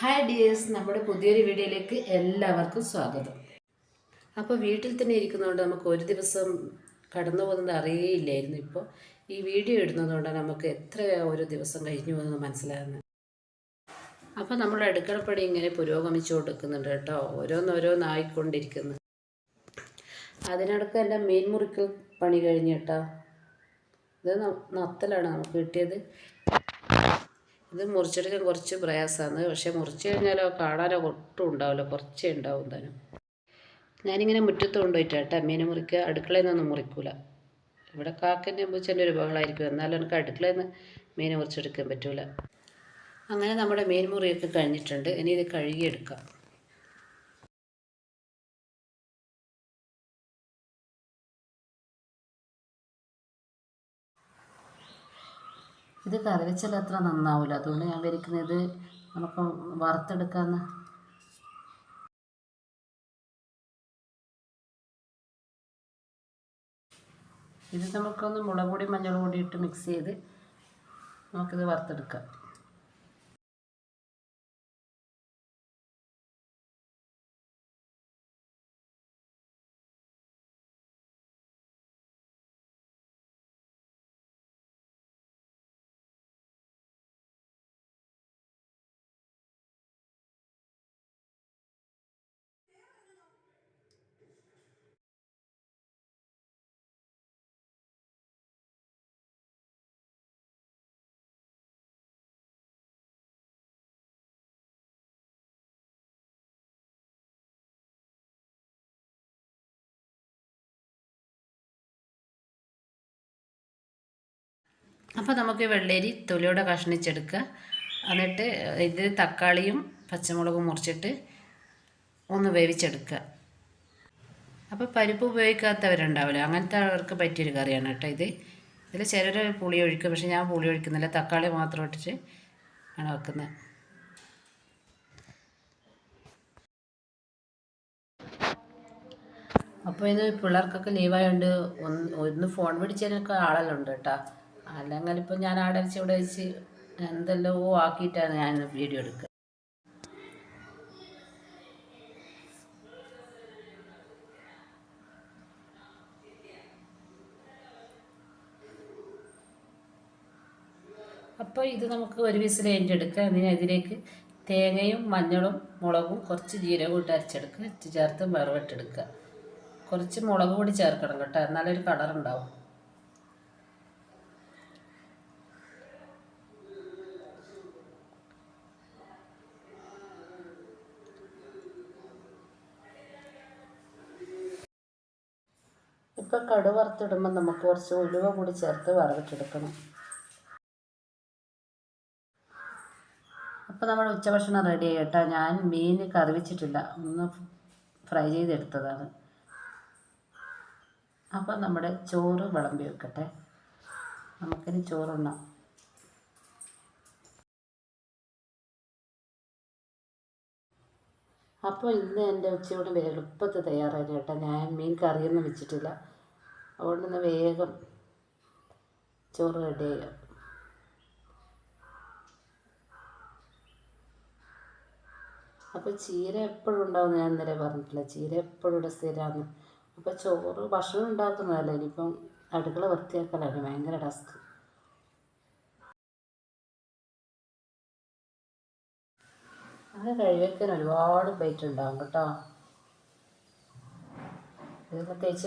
Hi dears നമ്മുടെ പുതിയൊരു വീഡിയോയിലേക്ക് എല്ലാവർക്കും സ്വാഗതം. അപ്പോൾ വീട്ടിൽ തന്നെ ഇരിക്കുന്നതുകൊണ്ട് നമുക്ക് ഒരു ദിവസം കടന്നു പോകുന്നത് അറിയേയില്ലായിരുന്നു ഇപ്പോൾ. ഈ വീഡിയോ ഇടുന്നതുകൊണ്ട് നമുക്ക് എത്ര ഒരു ദിവസം കഴിഞ്ഞു പോകുന്നത് മനസ്സിലാകുന്നത്. അപ്പോൾ നമ്മൾ അടുക്കളപ്പണി ഇങ്ങനെ പുരോഗമിച്ചു കൊടുക്കുന്നുണ്ട് കേട്ടോ. ഓരോന്നോരോന്നായിക്കൊണ്ടിരിക്കുന്നു അതിനടക്ക് എല്ലാം മീൻ പണി കഴിഞ്ഞ് കേട്ടോ. ഇത് നത്തലാണ് നമുക്ക് കിട്ടിയത്. ഇത് മുറിച്ചെടുക്കാൻ കുറച്ച് പ്രയാസമാണ്. പക്ഷേ മുറിച്ച് കഴിഞ്ഞാലോ കാണാനോ ഒട്ടും ഉണ്ടാവില്ല. കുറച്ചേ ഉണ്ടാവും താനും ഞാനിങ്ങനെ മുറ്റത്ത് കൊണ്ടുപോയിട്ട് കേട്ടോ. മീൻ മുറിക്കുക അടുക്കളയിൽ നിന്നൊന്നും മുറിക്കൂല. ഇവിടെ കാക്കന്റെ പൂച്ചന്റെ ഒരു ബഹളമായിരിക്കും. എന്നാലും എനിക്ക് അടുക്കളയിൽ നിന്ന് മീൻ മുറിച്ചെടുക്കാൻ പറ്റൂല. അങ്ങനെ നമ്മുടെ മീൻ മുറിയൊക്കെ കഴിഞ്ഞിട്ടുണ്ട്. ഇനി ഇത് കഴുകിയെടുക്കാം. ഇത് കറി അത്ര നന്നാവില്ല അതുകൊണ്ട് ഞാൻ വരിക്കുന്നത് നമുക്ക് വറുത്തെടുക്കാമെന്ന് ഇത് നമുക്കൊന്ന് മുളക് പൊടി മഞ്ഞൾ പൊടി ഇട്ട് മിക്സ് ചെയ്ത് നമുക്കിത് വറുത്തെടുക്കാം. അപ്പോൾ നമുക്ക് വെള്ളരി തൊലിയോടെ കഷ്ണിച്ചെടുക്കുക. എന്നിട്ട് ഇത് തക്കാളിയും പച്ചമുളകും മുറിച്ചിട്ട് ഒന്ന് വേവിച്ചെടുക്കുക. അപ്പോൾ പരിപ്പ് ഉപയോഗിക്കാത്തവരുണ്ടാവില്ല? അങ്ങനത്തെ അവർക്ക് പറ്റിയൊരു കറിയാണ് കേട്ടോ ഇത്. ഇതിൽ ചിലർ പുളി ഒഴിക്കും പക്ഷേ ഞാൻ പുളി ഒഴിക്കുന്നില്ല. തക്കാളി മാത്രം ഇട്ടിട്ട് ആണ് വെക്കുന്നത്. അപ്പോൾ ഇത് പിള്ളേർക്കൊക്കെ ലീവായതുകൊണ്ട് ഒന്ന് ഒന്ന് ഫോൺ പിടിച്ചതിനൊക്കെ ആളെല്ലാം ഉണ്ട് കേട്ടോ. അല്ലെങ്കിൽ ഇപ്പം ഞാൻ ആടെ വെച്ച് ഇവിടെ വെച്ച് എന്തെല്ലോ ആക്കിയിട്ടാണ് ഞാൻ വീഡിയോ എടുക്കുക അപ്പോൾ ഇത് നമുക്ക് ഒരു വിസിൽ കഴിഞ്ഞിട്ട് എടുക്കാം. അതിന് തേങ്ങയും മഞ്ഞളും മുളകും കുറച്ച് ജീരകവും ഇട്ട് അരച്ചെടുക്കുക. ചേർത്ത് വറവിട്ടെടുക്കുക കുറച്ച് മുളക് പൊടി ചേർക്കണം കേട്ടോ. എന്നാലേ ഒരു കളർ ഉണ്ടാവും ഇപ്പം കടു വറുത്തിടുമ്പോൾ നമുക്ക് കുറച്ച് ഉലുവ കൂടി ചേർത്ത് വറവിട്ടെടുക്കണം. അപ്പോൾ നമ്മുടെ ഉച്ചഭക്ഷണം റെഡി ആയി കേട്ടോ ഞാൻ മീൻ കറി വെച്ചിട്ടില്ല ഒന്ന് ഫ്രൈ ചെയ്തെടുത്തതാണ്. അപ്പോൾ നമ്മുടെ ചോറ് വിളമ്പി വെക്കട്ടെ. നമുക്കിനി ചോറുണ്ണാം. അപ്പോൾ ഇന്ന് എന്റെ ഉച്ചയോടെ എളുപ്പത്തിൽ തയ്യാറായി കേട്ടോ. ഞാൻ മീൻ കറിയൊന്നും വെച്ചിട്ടില്ല. അതുകൊണ്ട് ഇന്ന് വേഗം ചോറ് റെഡിയായി അപ്പോൾ ചീര എപ്പോഴും ഉണ്ടാവും ഞാൻ ഇന്നലെ പറഞ്ഞിട്ടില്ല. ചീര എപ്പോഴും ഇവിടെ സ്ഥിരമാണ്. അപ്പോൾ ചോറ് ഭക്ഷണം ഉണ്ടാക്കുന്നതല്ല ഇനിയിപ്പം അടുക്കള വൃത്തിയാക്കലാണ് ഭയങ്കര ടാസ്ക് അങ്ങനെ കഴിവെക്കാൻ ഒരുപാട് പ്ലേറ്റ് ഉണ്ടാകും കേട്ടോ. ഇത് പ്രത്യേകിച്ച്